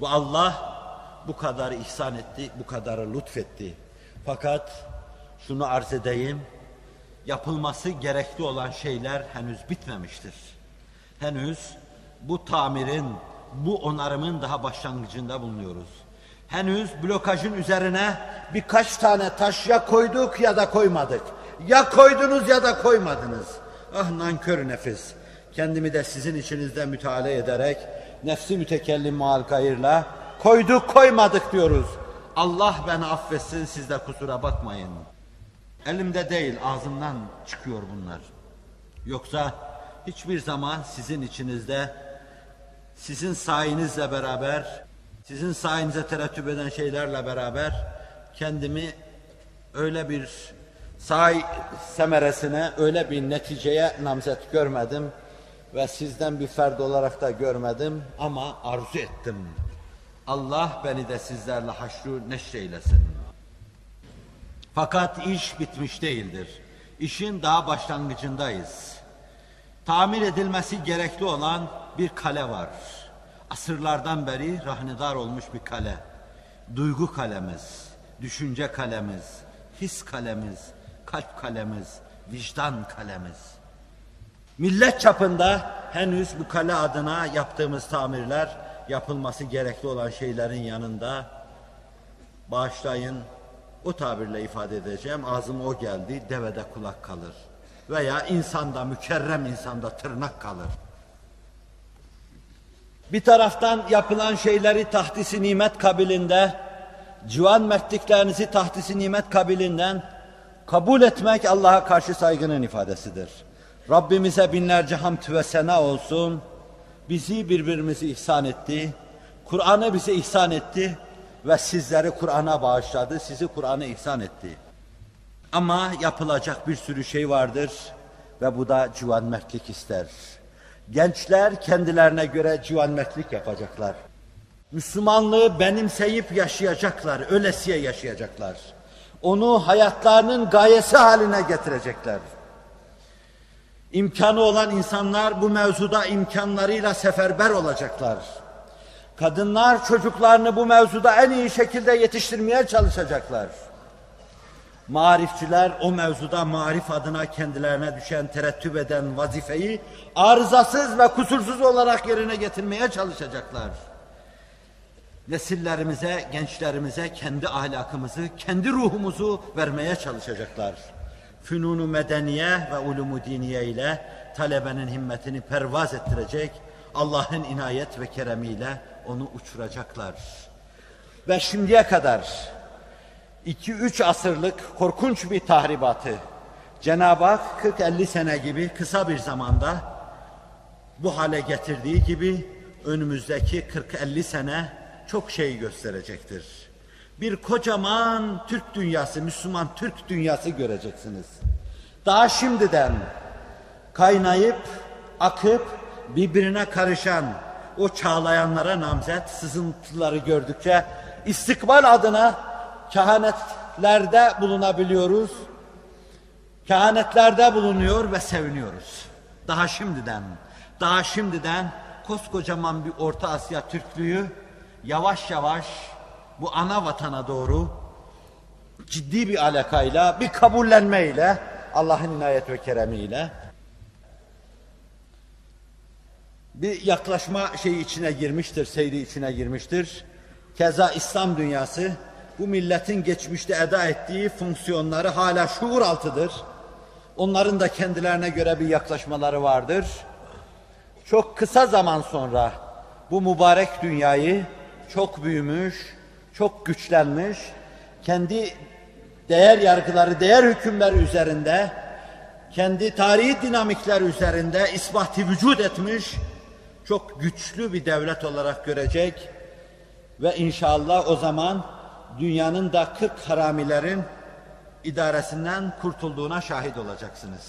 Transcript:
Bu Allah bu kadar ihsan etti, bu kadar lütfetti. Fakat şunu arz edeyim, yapılması gerekli olan şeyler henüz bitmemiştir. Henüz bu tamirin, bu onarımın daha başlangıcında bulunuyoruz. Henüz blokajın üzerine birkaç tane taş ya koyduk ya da koymadık. Ya koydunuz ya da koymadınız. Ah nankör nefis. Kendimi de sizin içinizde müteala ederek nefsi mütekellim mal gayırla koyduk koymadık diyoruz. Allah beni affetsin siz de kusura bakmayın. Elimde değil ağzımdan çıkıyor bunlar. Yoksa hiçbir zaman sizin içinizde sizin sayenizle beraber sizin sayenize terettüp eden şeylerle beraber kendimi öyle bir say semeresine öyle bir neticeye namzet görmedim ve sizden bir ferd olarak da görmedim ama arzu ettim. Allah beni de sizlerle haşru neşreylesin. Fakat iş bitmiş değildir. İşin daha başlangıcındayız. Tamir edilmesi gerekli olan bir kale var. Asırlardan beri rahnedar olmuş bir kale. Duygu kalemiz, düşünce kalemiz, his kalemiz, kalp kalemiz, vicdan kalemiz. Millet çapında henüz bu kale adına yaptığımız tamirler yapılması gerekli olan şeylerin yanında bağışlayın o tabirle ifade edeceğim ağzıma o geldi devede kulak kalır veya insanda mükerrem insanda tırnak kalır. Bir taraftan yapılan şeyleri tahtisi nimet kabilində, civan mertliklerinizi tahtisi nimet kabilinden kabul etmek Allah'a karşı saygının ifadesidir. Rabbimize binlerce hamd ve sena olsun. Bizi birbirimizi ihsan etti. Kur'an'ı bize ihsan etti ve sizleri Kur'an'a bağışladı. Sizi Kur'an'a ihsan etti. Ama yapılacak bir sürü şey vardır ve bu da civan mertlik ister. Gençler kendilerine göre civan mertlik yapacaklar. Müslümanlığı benimseyip yaşayacaklar, ölesiye yaşayacaklar. Onu hayatlarının gayesi haline getirecekler. İmkanı olan insanlar bu mevzuda imkanlarıyla seferber olacaklar. Kadınlar çocuklarını bu mevzuda en iyi şekilde yetiştirmeye çalışacaklar. Marifçiler o mevzuda marif adına kendilerine düşen terettüp eden vazifeyi arızasız ve kusursuz olarak yerine getirmeye çalışacaklar. Nesillerimize, gençlerimize kendi ahlakımızı, kendi ruhumuzu vermeye çalışacaklar. Fünunu medeniye ve ulumu diniye ile talebenin himmetini pervaz ettirecek, Allah'ın inayet ve keremiyle onu uçuracaklar. Ve şimdiye kadar 2-3 asırlık korkunç bir tahribatı Cenab-ı Hak 40-50 sene gibi kısa bir zamanda bu hale getirdiği gibi önümüzdeki 40-50 sene çok şey gösterecektir. Bir kocaman Türk dünyası, Müslüman Türk dünyası göreceksiniz. Daha şimdiden kaynayıp, akıp, birbirine karışan o çağlayanlara namzet sızıntıları gördükçe istikbal adına kehanetlerde bulunabiliyoruz. Kehanetlerde bulunuyor ve seviniyoruz. Daha şimdiden, daha şimdiden koskocaman bir Orta Asya Türklüğü yavaş yavaş bu ana vatana doğru ciddi bir alakayla, bir kabullenmeyle, Allah'ın inayet ve keremiyle bir yaklaşma şeyi içine girmiştir, seyri içine girmiştir. Keza İslam dünyası bu milletin geçmişte eda ettiği fonksiyonları hala şuur altıdır. Onların da kendilerine göre bir yaklaşmaları vardır. Çok kısa zaman sonra bu mübarek dünyayı çok büyümüş, çok güçlenmiş, kendi değer yargıları, değer hükümleri üzerinde, kendi tarihi dinamikler üzerinde isbati vücut etmiş, çok güçlü bir devlet olarak görecek ve inşallah o zaman dünyanın da 40 haramilerin idaresinden kurtulduğuna şahit olacaksınız.